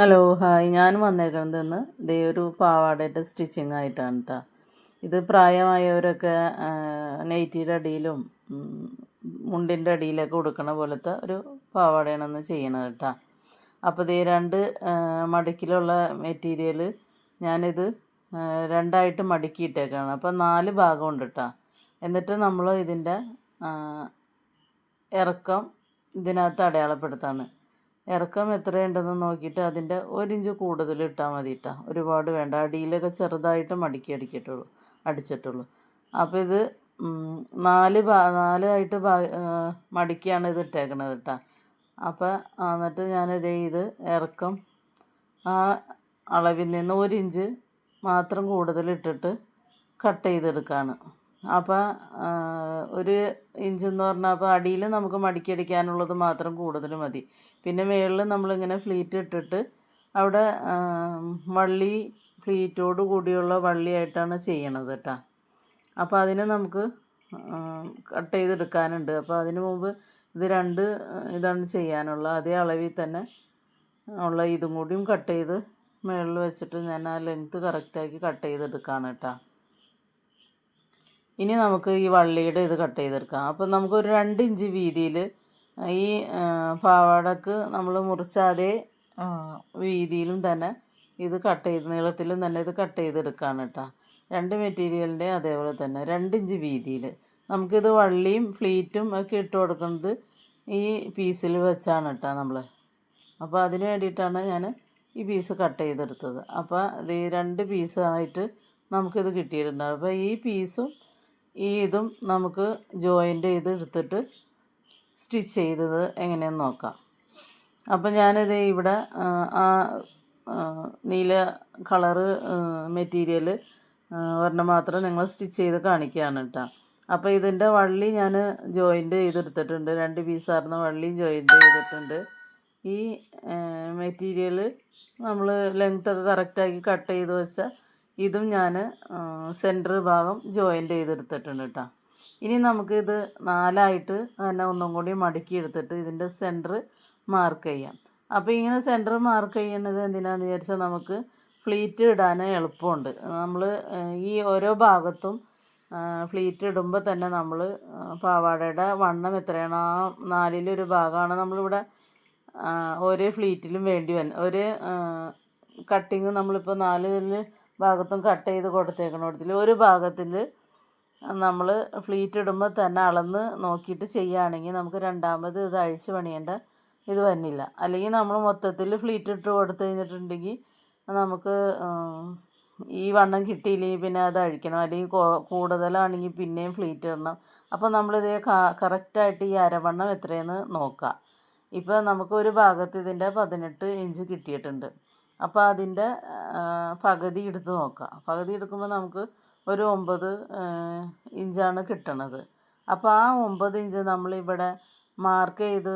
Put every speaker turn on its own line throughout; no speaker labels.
Hello hi. ഞാൻ വന്നേക്കുന്നത് ഇന്ന് ഇതേ ഒരു പാവാടയുടെ സ്റ്റിച്ചിങ് ആയിട്ടാണ് കേട്ടോ ഇത് പ്രായമായവരൊക്കെ നൈറ്റിയുടെ അടിയിലും മുണ്ടിന്റെ അടിയിലൊക്കെ കൊടുക്കണ പോലത്തെ ഒരു പാവാടയാണ് ഇന്ന് ചെയ്യണത് കേട്ടോ അപ്പോൾ ഇതേ രണ്ട് മടുക്കിലുള്ള മെറ്റീരിയൽ ഞാനിത് രണ്ടായിട്ട് മടക്കിയിട്ടേക്കാണ്. അപ്പോൾ നാല് ഭാഗമുണ്ട് കേട്ടോ എന്നിട്ട് നമ്മൾ ഇതിന്റെ ഇറക്കം ഇതിനകത്ത് അടയാളപ്പെടുത്താണ്. ഇറക്കം എത്രയുണ്ടെന്ന് നോക്കിയിട്ട് അതിന്റെ ഒരു ഇഞ്ച് കൂടുതൽ ഇട്ടാൽ മതി കേട്ടോ ഒരുപാട് വേണ്ട. അടിയിലൊക്കെ ചെറുതായിട്ട് മടക്കി അടിക്കട്ടുള്ളൂ അടിച്ചിട്ടുള്ളൂ. അപ്പോൾ ഇത് നാല് ഭാ നാലായിട്ട് ഭാ മടക്കിയാണ് ഇത് ഇട്ടേക്കണത് കേട്ടോ. അപ്പോൾ എന്നിട്ട് ഞാനിതേ ഇത് ഇറക്കം ആ അളവിൽ നിന്ന് ഒരു ഇഞ്ച് മാത്രം കൂടുതൽ ഇട്ടിട്ട് കട്ട് ചെയ്തെടുക്കുകയാണ് അപ്പോൾ ഒരു ഇഞ്ച് എന്ന് പറഞ്ഞാൽ അപ്പോൾ അടിയിൽ നമുക്ക് മടിക്കടിക്കാനുള്ളത് മാത്രം കൂടുതൽ മതി. പിന്നെ മുകളിൽ നമ്മളിങ്ങനെ ഫ്ലീറ്റ് ഇട്ടിട്ട് അവിടെ വള്ളി ഫ്ലീറ്റോട് കൂടിയുള്ള വള്ളിയായിട്ടാണ് ചെയ്യണത് കേട്ടോ അപ്പോൾ അതിനെ നമുക്ക് കട്ട് ചെയ്തെടുക്കാനുണ്ട്. അപ്പോൾ അതിന് മുമ്പ് ഇത് രണ്ട് ഇതാണ് ചെയ്യാനുള്ള അതേ അളവിൽ തന്നെ ഉള്ള ഇതും കൂടിയും കട്ട് ചെയ്ത് മുകളിൽ വെച്ചിട്ട് ഞാൻ ആ ലെങ്ത്ത് കറക്റ്റാക്കി കട്ട് ചെയ്തെടുക്കുകയാണ് കേട്ടോ ഇനി നമുക്ക് ഈ വള്ളിയുടെ ഇത് കട്ട് ചെയ്തെടുക്കാം. അപ്പം നമുക്കൊരു രണ്ട് ഇഞ്ച് വീതിയിൽ ഈ പാവാടക്ക് നമ്മൾ മുറിച്ച അതേ വീതിയിലും തന്നെ ഇത് കട്ട് ചെയ്ത് നീളത്തിലും തന്നെ ഇത് കട്ട് ചെയ്തെടുക്കുകയാണ് കേട്ടോ രണ്ട് മെറ്റീരിയലിന്റെ അതേപോലെ തന്നെ രണ്ട് ഇഞ്ച് വീതിയിൽ. നമുക്കിത് വള്ളിയും ഫ്ലീറ്റും ഒക്കെ ഇട്ട് കൊടുക്കുന്നത് ഈ പീസിൽ വെച്ചാണ് കേട്ടോ നമ്മൾ അപ്പോൾ അതിന് വേണ്ടിയിട്ടാണ് ഞാൻ ഈ പീസ് കട്ട് ചെയ്തെടുത്തത്. അപ്പോൾ ഇത് രണ്ട് പീസായിട്ട് നമുക്കിത് കിട്ടിയിട്ടുണ്ട്. അപ്പോൾ ഈ പീസും ഈ ഇതും നമുക്ക് ജോയിന്റ് ചെയ്ത് എടുത്തിട്ട് സ്റ്റിച്ച് ചെയ്തത് എങ്ങനെയെന്ന് നോക്കാം. അപ്പം ഞാനിത് ഇവിടെ ആ, നീല കളറ് മെറ്റീരിയൽ ഒരെണ്ണം മാത്രം നിങ്ങൾ സ്റ്റിച്ച് ചെയ്ത് കാണിക്കുകയാണ് കേട്ടോ. അപ്പോൾ ഇതിന്റെ വള്ളി ഞാൻ ജോയിന്റ് ചെയ്തെടുത്തിട്ടുണ്ട്. രണ്ട് പീസാർന്ന വള്ളിയും ജോയിന്റ് ചെയ്തിട്ടുണ്ട്. ഈ മെറ്റീരിയൽ നമ്മൾ ലെങ്ത്തൊക്കെ കറക്റ്റാക്കി കട്ട് ചെയ്ത് വെച്ച ഇതും ഞാൻ സെന്റർ ഭാഗം ജോയിന്റ് ചെയ്തെടുത്തിട്ടുണ്ട് കേട്ടോ ഇനി നമുക്കിത് നാലായിട്ട് തന്നെ ഒന്നും കൂടി മടക്കി എടുത്തിട്ട് ഇതിന്റെ സെന്റർ മാർക്ക് ചെയ്യാം. അപ്പോൾ ഇങ്ങനെ സെന്റർ മാർക്ക് ചെയ്യുന്നത് എന്തിനാണെന്ന് വിചാരിച്ചാൽ നമുക്ക് ഫ്ലീറ്റ് ഇടാൻ എളുപ്പമുണ്ട്. നമ്മൾ ഈ ഓരോ ഭാഗത്തും ഫ്ലീറ്റ് ഇടുമ്പോൾ തന്നെ നമ്മൾ പാവാടയുടെ വണ്ണം എത്രയാണ്? ആ നാലിലൊരു ഭാഗമാണ് നമ്മളിവിടെ ഒരേ ഫ്ലീറ്റിലും വേണ്ടി വൻ ഒരേ കട്ടിങ് നമ്മളിപ്പോൾ നാല് ഭാഗത്തും കട്ട് ചെയ്ത് കൊടുത്തേക്കണം ഇടത്തിൽ ഒരു ഭാഗത്തിൽ നമ്മൾ ഫ്ലീറ്റ് ഇടുമ്പോൾ തന്നെ അളന്ന് നോക്കിയിട്ട് ചെയ്യുകയാണെങ്കിൽ നമുക്ക് രണ്ടാമത് ഇത് അഴിച്ച് പണിയേണ്ട ഇത് വന്നില്ല. അല്ലെങ്കിൽ നമ്മൾ മൊത്തത്തിൽ ഫ്ലീറ്റ് ഇട്ട് കൊടുത്തു കഴിഞ്ഞിട്ടുണ്ടെങ്കിൽ നമുക്ക് ഈ വണ്ണം കിട്ടിയില്ലെങ്കിൽ പിന്നെ അത് അഴിക്കണം. അല്ലെങ്കിൽ കൂടുതലാണെങ്കിൽ പിന്നെയും ഫ്ലീറ്റ് ഇടണം. അപ്പോൾ നമ്മളിത് കറക്റ്റായിട്ട് ഈ അരവണ്ണം എത്രയെന്ന് നോക്കുക ഇപ്പോൾ നമുക്ക് ഒരു ഭാഗത്ത് ഇതിന്റെ പതിനെട്ട് ഇഞ്ച് കിട്ടിയിട്ടുണ്ട്. അപ്പോൾ അതിന്റെ പകുതി എടുത്ത് നോക്കാം. പകുതി എടുക്കുമ്പോൾ നമുക്ക് ഒരു ഒമ്പത് ഇഞ്ചാണ് കിട്ടണത്. അപ്പോൾ ആ ഒമ്പത് ഇഞ്ച് നമ്മളിവിടെ മാർക്ക് ചെയ്ത്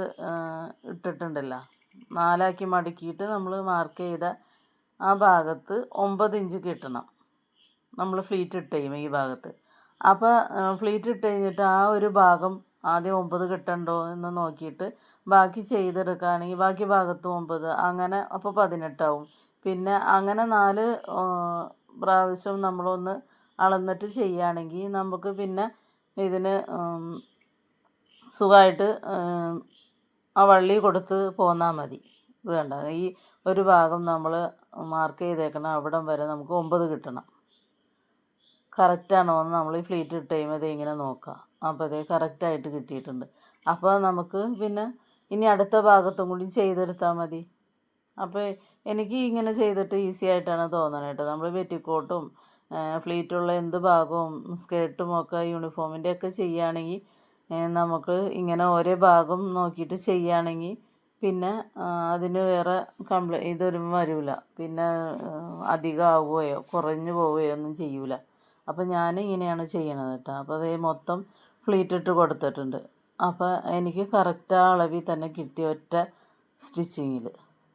ഇട്ടിട്ടുണ്ടല്ലോ. നാലാക്കി മടക്കിയിട്ട് നമ്മൾ മാർക്ക് ചെയ്ത ആ ഭാഗത്ത് ഒമ്പത് ഇഞ്ച് കിട്ടണം. നമ്മൾ ഫ്ലീറ്റ് ഇട്ട് കഴിയുമ്പോൾ ഈ ഭാഗത്ത്. അപ്പോൾ ഫ്ലീറ്റ് ഇട്ട് കഴിഞ്ഞിട്ട് ആ ഒരു ഭാഗം ആദ്യം ഒമ്പത് കിട്ടണ്ടോ എന്ന് നോക്കിയിട്ട് ബാക്കി ചെയ്തെടുക്കുകയാണെങ്കിൽ ബാക്കി ഭാഗത്തും ഒമ്പത് അങ്ങനെ അപ്പോൾ പതിനെട്ടാവും. പിന്നെ അങ്ങനെ നാല് പ്രാവശ്യം നമ്മളൊന്ന് അളന്നിട്ട് ചെയ്യുകയാണെങ്കിൽ നമുക്ക് പിന്നെ ഇതിന് സുഖമായിട്ട് ആ വള്ളി കൊടുത്ത് പോന്നാൽ മതി. ഇത് കണ്ട? ഈ ഒരു ഭാഗം നമ്മൾ മാർക്ക് ചെയ്തേക്കണം. അവിടം വരെ നമുക്ക് ഒമ്പത് കിട്ടണം. കറക്റ്റാണോ എന്ന് നമ്മൾ ഈ ഫ്ലീറ്റ് ഇട്ട് കഴിയുമ്പോൾ ഇങ്ങനെ നോക്കുക അപ്പോൾ അതേ കറക്റ്റായിട്ട് കിട്ടിയിട്ടുണ്ട്. അപ്പോൾ നമുക്ക് പിന്നെ ഇനി അടുത്ത ഭാഗത്തും കൂടി ചെയ്തെടുത്താൽ മതി. അപ്പോൾ എനിക്ക് ഇങ്ങനെ ചെയ്തിട്ട് ഈസി ആയിട്ടാണ് തോന്നണത് കേട്ടോ നമ്മൾ പെറ്റിക്കോട്ടും ഫ്ലീറ്റുള്ള എന്ത് ഭാഗവും സ്കേർട്ടും ഒക്കെ യൂണിഫോമിന്റെ ഒക്കെ ചെയ്യുകയാണെങ്കിൽ നമുക്ക് ഇങ്ങനെ ഓരോ ഭാഗം നോക്കിയിട്ട് ചെയ്യുകയാണെങ്കിൽ പിന്നെ അതിന് വേറെ കംപ്ലൈ ഇതൊരു വരില്ല പിന്നെ അധികം ആവുകയോ കുറഞ്ഞു പോവുകയോ ഒന്നും ചെയ്യൂല. അപ്പോൾ ഞാൻ ഇങ്ങനെയാണ് ചെയ്യണത് കേട്ടോ അപ്പോൾ അതേ മൊത്തം ഫ്ലീറ്റ് ഇട്ട് കൊടുത്തിട്ടുണ്ട്. അപ്പോൾ എനിക്ക് കറക്റ്റ് ആ അളവിൽ തന്നെ കിട്ടി ഒറ്റ സ്റ്റിച്ചിങ്ങിൽ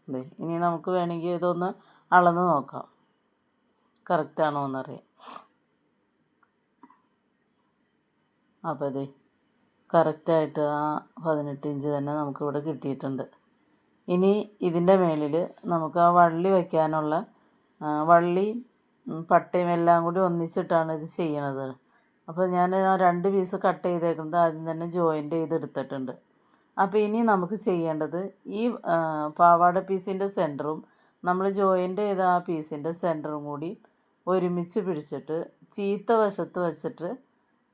ദേ ഇനി നമുക്ക് വേണമെങ്കിൽ ഇതൊന്ന് അളന്ന് നോക്കാം. കറക്റ്റാണോ എന്നറിയാം. അപ്പോൾ അതെ കറക്റ്റായിട്ട് ആ പതിനെട്ട് ഇഞ്ച് തന്നെ നമുക്കിവിടെ കിട്ടിയിട്ടുണ്ട്. ഇനി ഇതിന്റെ മേളിൽ നമുക്ക് ആ വള്ളി വയ്ക്കാനുള്ള വള്ളിയും പട്ടയും എല്ലാം കൂടി ഒന്നിച്ചിട്ടാണ് ഇത് ചെയ്യണത്. അപ്പോൾ ഞാൻ രണ്ട് പീസ് കട്ട് ചെയ്തേക്കുന്നത് ആദ്യം തന്നെ ജോയിന്റ് ചെയ്തെടുത്തിട്ടുണ്ട് അപ്പോൾ ഇനി നമുക്ക് ചെയ്യേണ്ടത് ഈ പാവാട പീസിന്റെ സെന്ററും നമ്മൾ ജോയിന്റ് ചെയ്ത ആ പീസിന്റെ സെന്ററും കൂടി ഒരുമിച്ച് പിടിച്ചിട്ട് ചീത്ത വശത്ത് വെച്ചിട്ട്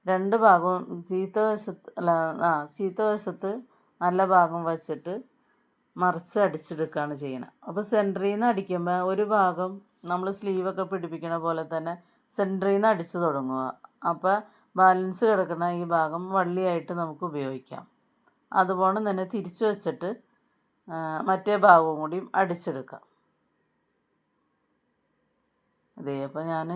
രണ്ട് ഭാഗവും ചീത്ത വശത്ത് അല്ല ആ ചീത്ത വശത്ത് നല്ല ഭാഗം വച്ചിട്ട് മറിച്ച് അടിച്ചെടുക്കുകയാണ് ചെയ്യണം. അപ്പോൾ സെന്ററിൽ നിന്ന് അടിക്കുമ്പോൾ ഒരു ഭാഗം നമ്മൾ സ്ലീവൊക്കെ പിടിപ്പിക്കണ പോലെ തന്നെ സെന്ററിൽ നിന്ന് അടിച്ച് തുടങ്ങുക. അപ്പോൾ ബാലൻസ് കിടക്കുന്ന ഈ ഭാഗം വള്ളിയായിട്ട് നമുക്ക് ഉപയോഗിക്കാം. അതുപോലെ തന്നെ തിരിച്ചു വച്ചിട്ട് മറ്റേ ഭാഗവും കൂടി അടിച്ചെടുക്കാം. അതെ അപ്പോൾ ഞാൻ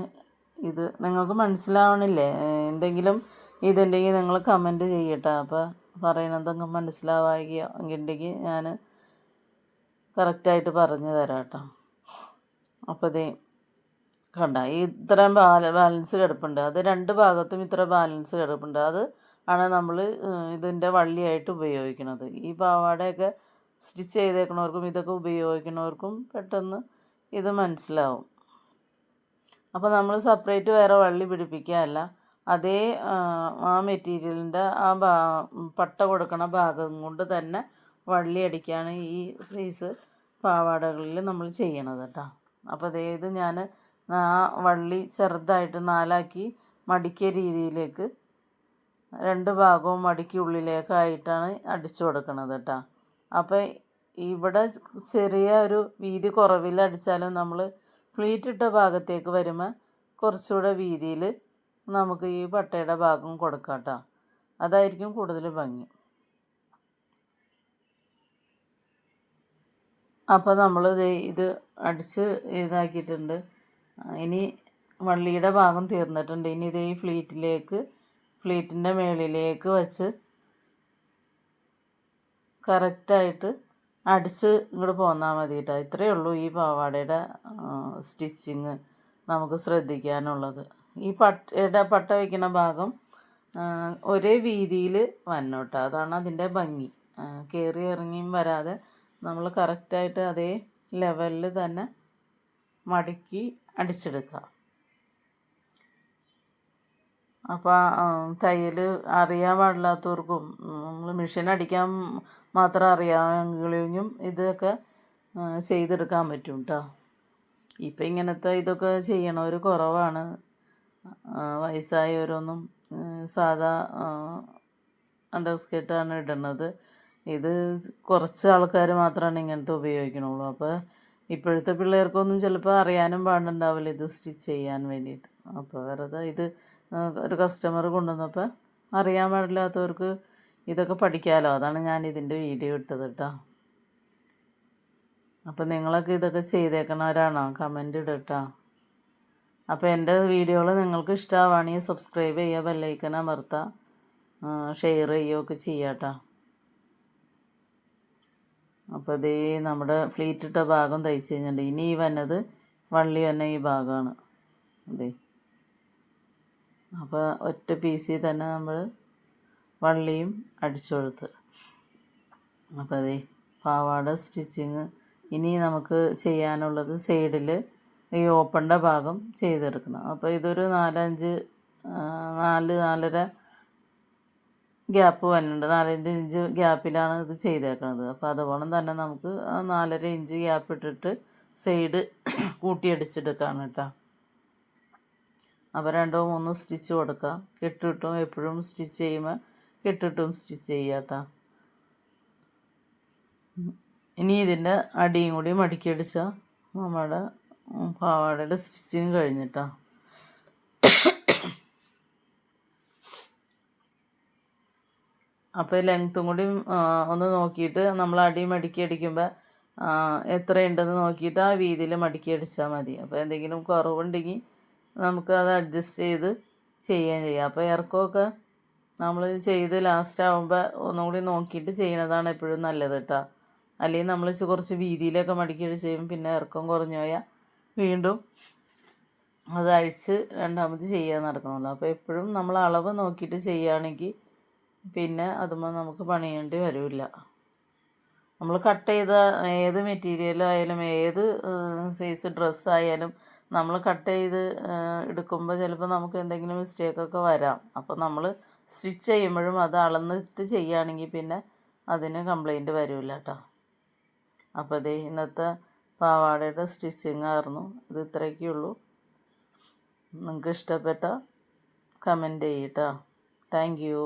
ഇത് നിങ്ങൾക്ക് മനസ്സിലാവണില്ലേ? എന്തെങ്കിലും ഇതുണ്ടെങ്കിൽ നിങ്ങൾ കമന്റ് ചെയ്യട്ടെ. അപ്പോൾ പറയണതൊക്കെ മനസ്സിലാവാകിയോ ഉണ്ടെങ്കിൽ ഞാൻ കറക്റ്റായിട്ട് പറഞ്ഞു തരാം കേട്ടോ അപ്പോൾ ഇതേ കണ്ട. ഇത്രയും ബാല ബാലൻസ് കിടപ്പുണ്ട്. അത് രണ്ട് ഭാഗത്തും ഇത്ര ബാലൻസ് കിടപ്പുണ്ട്. അത് ആണ് നമ്മൾ ഇതിന്റെ വള്ളിയായിട്ട് ഉപയോഗിക്കുന്നത് ഈ പാവാടയൊക്കെ സ്റ്റിച്ച് ചെയ്തേക്കണവർക്കും ഇതൊക്കെ ഉപയോഗിക്കുന്നവർക്കും പെട്ടെന്ന് ഇത് മനസ്സിലാവും. അപ്പോൾ നമ്മൾ സെപ്പറേറ്റ് വേറെ വള്ളി പിടിപ്പിക്കുകയല്ല. അതേ ആ, ആ മെറ്റീരിയലിന്റെ ആ ഭാ പട്ട കൊടുക്കണ ഭാഗം കൊണ്ട് തന്നെ വള്ളി അടിക്കുകയാണ് ഈ സൈസ് പാവാടകളിൽ നമ്മൾ ചെയ്യണത് കേട്ടോ അപ്പോൾ അതേത് ഞാൻ ആ വള്ളി ചെറുതായിട്ട് നാലാക്കി മടിക്കിയ രീതിയിലേക്ക് രണ്ട് ഭാഗവും മടക്കി ഉള്ളിലേക്കായിട്ടാണ് അടിച്ചു കൊടുക്കുന്നത് കേട്ടോ അപ്പോൾ ഇവിടെ ചെറിയ ഒരു വീതി കുറവിൽ അടിച്ചാലും നമ്മൾ ഫ്ലീറ്റ് ഇട്ട ഭാഗത്തേക്ക് വരുമ്പോൾ കുറച്ചുകൂടെ വീതിയിൽ നമുക്ക് ഈ പട്ടയുടെ ഭാഗം കൊടുക്കാം കേട്ടോ അതായിരിക്കും കൂടുതൽ ഭംഗി. അപ്പോൾ നമ്മൾ ഇത് അടിച്ച് ഇതാക്കിയിട്ടുണ്ട്. ഇനി വള്ളിയുടെ ഭാഗം തീർന്നിട്ടുണ്ട്. ഇനി ഇതേ ഫ്ലീറ്റിലേക്ക് ഫ്ലീറ്റിന്റെ മേളിലേക്ക് വച്ച് കറക്റ്റായിട്ട് അടിച്ച് ഇങ്ങോട്ട് പോന്നാൽ മതി കേട്ടോ. ഇത്രയേ ഉള്ളൂ ഈ പാവാടയുടെ സ്റ്റിച്ചിങ് നമുക്ക് ശ്രദ്ധിക്കാനുള്ളത്. ഈ പട്ടയുടെ പട്ട വയ്ക്കുന്ന ഭാഗം ഒരേ വീതിയിൽ വന്നോട്ടോ അതാണ് അതിന്റെ ഭംഗി. കയറി ഇറങ്ങിയും വരാതെ നമ്മൾ കറക്റ്റായിട്ട് അതേ ലെവലിൽ തന്നെ മടക്കി അടിച്ചെടുക്കുക. അപ്പോൾ തയ്യൽ അറിയാൻ പാടില്ലാത്തവർക്കും നമ്മൾ മെഷീൻ അടിക്കാൻ മാത്രം അറിയാമെങ്കിലും ഇതൊക്കെ ചെയ്തെടുക്കാൻ പറ്റും കേട്ടോ ഇപ്പം ഇങ്ങനത്തെ ഇതൊക്കെ ചെയ്യണവർ കുറവാണ്. വയസ്സായവരൊന്നും സാധാ അണ്ടർ സ്കേർട്ടാണ് ഇടുന്നത്. ഇത് കുറച്ച് ആൾക്കാർ മാത്രമാണ് ഇങ്ങനത്തെ ഉപയോഗിക്കണുള്ളൂ. അപ്പോൾ ഇപ്പോഴത്തെ പിള്ളേർക്കൊന്നും ചിലപ്പോൾ അറിയാനും പാടുണ്ടാവില്ല ഇത് സ്റ്റിച്ച് ചെയ്യാൻ വേണ്ടിയിട്ട്. അപ്പോൾ വെറുതെ ഇത് ഒരു കസ്റ്റമർ കൊണ്ടുവന്നപ്പോൾ അറിയാൻ പാടില്ലാത്തവർക്ക് ഇതൊക്കെ പഠിക്കാമല്ലോ അതാണ് ഞാൻ ഇതിന്റെ വീഡിയോ ഇട്ടത് കേട്ടോ. അപ്പോൾ നിങ്ങളൊക്കെ ഇതൊക്കെ ചെയ്തേക്കണവരാണോ? കമന്റ് ഇടട്ടോ അപ്പോൾ എന്റെ വീഡിയോകൾ നിങ്ങൾക്ക് ഇഷ്ടമാവുകയാണെങ്കിൽ സബ്സ്ക്രൈബ് ചെയ്യുക ബെല്ലൈക്കൻ അമർത്തുക ഷെയർ ചെയ്യുകയൊക്കെ ചെയ്യാട്ടോ അപ്പോൾ ഇതേ നമ്മുടെ ഫ്ലീറ്റ് ഇട്ട ഭാഗം തയ്ച്ച് കഴിഞ്ഞിട്ടുണ്ട്. ഇനി ഈ വന്നത് വള്ളി വന്ന ഈ ഭാഗമാണ് അതെ അപ്പോൾ ഒറ്റ പീസിൽ തന്നെ നമ്മൾ വള്ളിയും അടിച്ചു കൊടുത്ത് അപ്പോൾ അതെ പാവാട സ്റ്റിച്ചിങ് ഇനി നമുക്ക് ചെയ്യാനുള്ളത് സൈഡിൽ ഈ ഓപ്പണിന്റെ ഭാഗം ചെയ്തെടുക്കണം. അപ്പോൾ ഇതൊരു നാലഞ്ച് നാല് നാലര ഗ്യാപ്പ് വരുന്നുണ്ട് നാലഞ്ച് ഇഞ്ച് ഗ്യാപ്പിലാണ് ഇത് ചെയ്തേക്കുന്നത് അപ്പോൾ അതുപോലെ തന്നെ നമുക്ക് ആ നാലര ഇഞ്ച് ഗ്യാപ്പ് ഇട്ടിട്ട് സൈഡ് കൂട്ടിയടിച്ചെടുക്കാണ് കേട്ടോ അപ്പോൾ രണ്ടോ മൂന്നോ സ്റ്റിച്ച് കൊടുക്കാം. കെട്ടിട്ടും എപ്പോഴും സ്റ്റിച്ച് ചെയ്യുമ്പോൾ കെട്ടിട്ടും സ്റ്റിച്ച് ചെയ്യുക കേട്ടോ ഇനി ഇതിന്റെ അടിയും കൂടി മടിക്കടിച്ചാൽ നമ്മുടെ പാവാടയുടെ സ്റ്റിച്ചിങ് കഴിഞ്ഞിട്ടോ അപ്പോൾ ലെങ്ത്തും കൂടി ഒന്ന് നോക്കിയിട്ട് നമ്മൾ അടി മടുക്കി അടിക്കുമ്പോൾ എത്രയുണ്ടെന്ന് നോക്കിയിട്ട് ആ വീതിയിൽ മടുക്കി അടിച്ചാൽ മതി. അപ്പോൾ എന്തെങ്കിലും കുറവുണ്ടെങ്കിൽ നമുക്ക് അത് അഡ്ജസ്റ്റ് ചെയ്ത് ചെയ്യുകയും ചെയ്യാം. അപ്പോൾ ഇറക്കമൊക്കെ നമ്മൾ ചെയ്ത് ലാസ്റ്റ് ആകുമ്പോൾ ഒന്നും കൂടി നോക്കിയിട്ട് ചെയ്യുന്നതാണ് എപ്പോഴും നല്ലത് കേട്ടോ അല്ലെങ്കിൽ നമ്മൾ കുറച്ച് വീതിയിലൊക്കെ മടക്കി അടിച്ച് പിന്നെ ഇറക്കം കുറഞ്ഞു പോയാൽ വീണ്ടും അത് അഴിച്ച് രണ്ടാമത് ചെയ്യാൻ നടക്കണമല്ലോ അപ്പോൾ എപ്പോഴും നമ്മൾ അളവ് നോക്കിയിട്ട് ചെയ്യുകയാണെങ്കിൽ പിന്നെ അതുമ്പോൾ നമുക്ക് പണിയേണ്ടി വരില്ല. നമ്മൾ കട്ട് ചെയ്ത ഏത് മെറ്റീരിയലായാലും ഏത് സൈസ് ഡ്രസ്സായാലും നമ്മൾ കട്ട് ചെയ്ത് എടുക്കുമ്പോൾ ചിലപ്പോൾ നമുക്ക് എന്തെങ്കിലും മിസ്റ്റേക്കൊക്കെ വരാം. അപ്പോൾ നമ്മൾ സ്റ്റിച്ച് ചെയ്യുമ്പോഴും അത് അളന്നിട്ട് ചെയ്യുകയാണെങ്കിൽ പിന്നെ അതിന് കംപ്ലൈന്റ് വരില്ല കേട്ടോ അപ്പോൾ ഇതേ ഇന്നത്തെ പാവാടയുടെ സ്റ്റിച്ചിങ് ആയിരുന്നു ഇത് ഇത്രയൊക്കെ ഉള്ളൂ. നിങ്ങൾക്ക് ഇഷ്ടപ്പെട്ട കമന്റ് ചെയ്യട്ടോ താങ്ക് യു